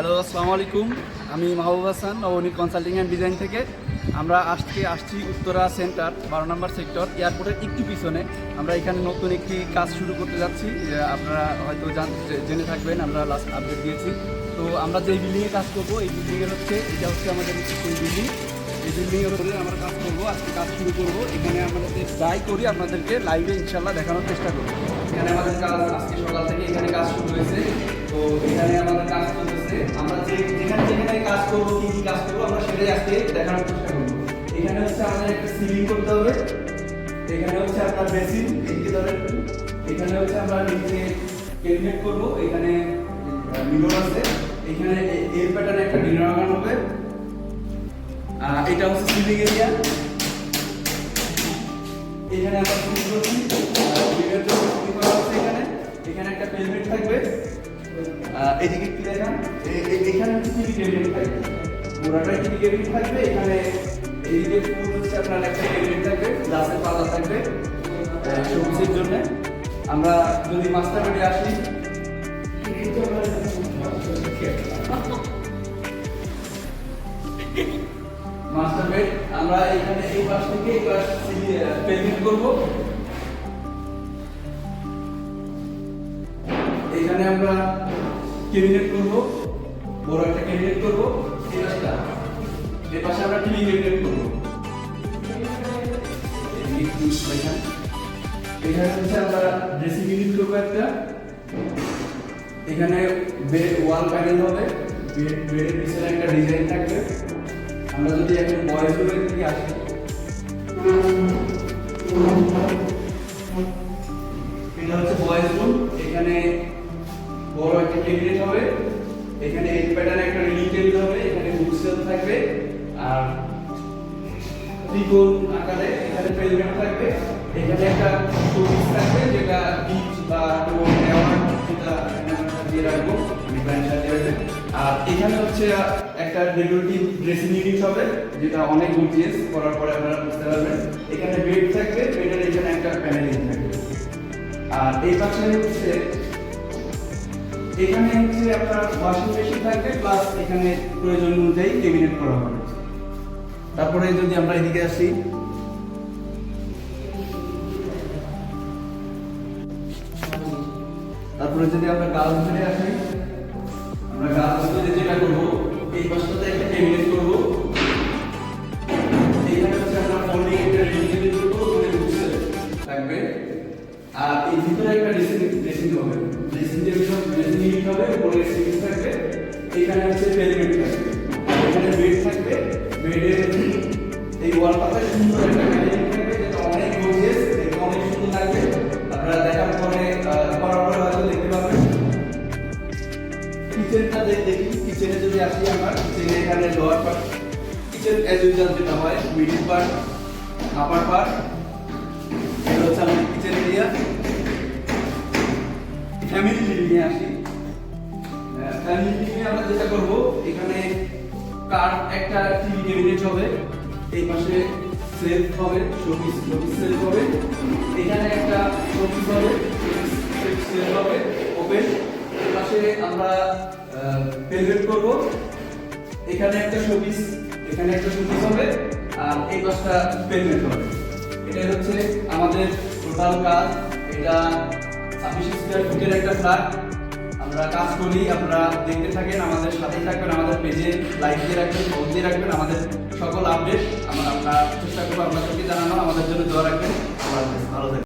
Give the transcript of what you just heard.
Hello আসসালামু আলাইকুম আমি Mahbub Hasan Nabani consulting and design থেকে। আমরা আজকে আসছি উত্তরা সেন্টার বারো নম্বর সেক্টর এয়ারপোর্টের একটু পিছনে। আমরা এখানে নতুন একটি কাজ শুরু করতে যাচ্ছি। আপনারা হয়তো জান- জেনে থাকবেন, আমরা লাস্ট আপডেট দিয়েছি। তো আমরা যে বিল্ডিংয়ে কাজ করব, এই বিল্ডিংয়ের হচ্ছে, এটা হচ্ছে আমাদের বিল্ডিং এই বিল্ডিংয়ের উপরে আমরা কাজ করব, আজকে কাজ শুরু করব। এখানে আমাদের যাই করি, আপনাদেরকে লাইভে ইনশাল্লাহ দেখানোর চেষ্টা করব। এখানে আমাদের কাজ, আজকে সকাল থেকে এখানে কাজ শুরু হয়েছে। তো এখানে আমাদের কাজ চলতেছে। আমরা যে যেখানে যেখানে কাজ করব কাজ করব আমরা সেটাই আজকে দেখানোর চেষ্টা করব। এখানে হচ্ছে আমাদের হচ্ছে এখানে হচ্ছে আমরা নিচে করব। এখানে মিরর আছে। এখানে এর প্যাটার্নে একটা আহ, এটা হচ্ছে এখানে আমরা সিলিং এদিকে এ- এ- এখানে হচ্ছে টিভি থাকবে। পুরোটাই টিভি ক্যাবিনেট থাকবে, এখানে এইদিকে ফুল হচ্ছে আপনার একটা ক্যাবিনেট থাকবে গ্লাসের পাতা থাকবে সবুজের জন্য। আমরা যদি মাস্টার বেডে আসি মাস্টার বেড আমরা এখানে এই পাশ থেকে এই পাশ পেমেন্ট করব। এখানে আমরা ক্যাবিনেট করব? বড় একটা ক্যাবিনেট করব? এই পাশটা পাশে আমরা টিভি ক্যাবিনেট করব? এখানে হচ্ছে আমরা ড্রেসিং ইউনিট করব একটা। এখানে বেড ওয়াল প্যানেল হবে। বেড বেডের পিছনে একটা ডিজাইন থাকবে। আমরা যদি এখন বয়েজ রুমের দিকে আসি। এটা হচ্ছে বয়েজ রুম এখানে বড় একটা ক্যাবিনেট হবে এখানে এই প্যাটার্নে একটা রিডিং টেবিল হবে, এখানে বুক সেল থাকবে, আর ত্রিকোণ আকারে এখানে পেজমেন্ট থাকবে। এখানে একটা শোপিস থাকবে, যেটা বিচ বা অ্যাওয়ার্ড যেটা দিয়ে রাখব। আর এখানে হচ্ছে একটা ডেকোরেটিভ ড্রেসিং ইউনিট হবে, যেটা অনেক গর্জিয়াস করার পরে আপনারা বুঝতে পারবেন। এখানে বেড থাকবে বেডের এখানে একটা প্যানেলিং থাকবে। আর এই পাশে হচ্ছে এখানে হচ্ছে আপনার ওয়াশিং মেশিন থাকবে প্লাস এখানে প্রয়োজন অনুযায়ী কেবিনেট করা হবে। তারপরে যদি আমরা এদিকে আসি। তারপরে যদি আমরা গাল ধরে আসি, আমরা গাল ধরে যেটা করব, এই পাশটাতে একটা ক্যাবিনেট ইউনিট হবে থাকবে, এখানে হচ্ছে পেলমেট থাকবে। এখানে বেড থাকবে বেডের এই ওয়াল সুন্দর একটা প্যানেলিং থাকবে, যেটা অনেক গর্জিয়াস দেখতে অনেক সুন্দর লাগবে। আপনারা দেখার পরে করার হয়তো দেখতে পাবেন। কিচেনটা দেখি কিচেনে যদি আসি আমরা কিচেনে এখানে lower part kitchen as usual যেটা হয় মিডিল পার্ট আপার পার্ট এটা হচ্ছে আমাদের কিচেন এরিয়া ফ্যামিলি এ আসি। ফ্যামিলি আমরা যেটা করব, এখানে কার একটা টিভি ক্যাবিনেট হবে এই পাশে সেলফ হবে শোপিস শোপিস সেলফ হবে, এখানে একটা শোপিস হবে সেলফ হবে ওপেন এই পাশে আমরা পেলভেট করব, এখানে একটা শোপিস এখানে একটা শোপিস হবে, আর এই পাশটা পেলভেট হবে। এটাই হচ্ছে আমাদের টোটাল কাজ এটা ছাব্বিশ স্কোয়ার ফুটের একটা ফ্ল্যাট আমরা কাজ করি আপনারা দেখতে থাকেন, আমাদের সাথে থাকবেন, আমাদের পেজে লাইক দিয়ে রাখবেন ফোন দিয়ে রাখবেন, আমাদের সকল আপডেট আমরা আমরা চেষ্টা করব, আপনাদেরকে জানানো আমাদের জন্য দোয়া রাখবেন। ভালো থাকবেন।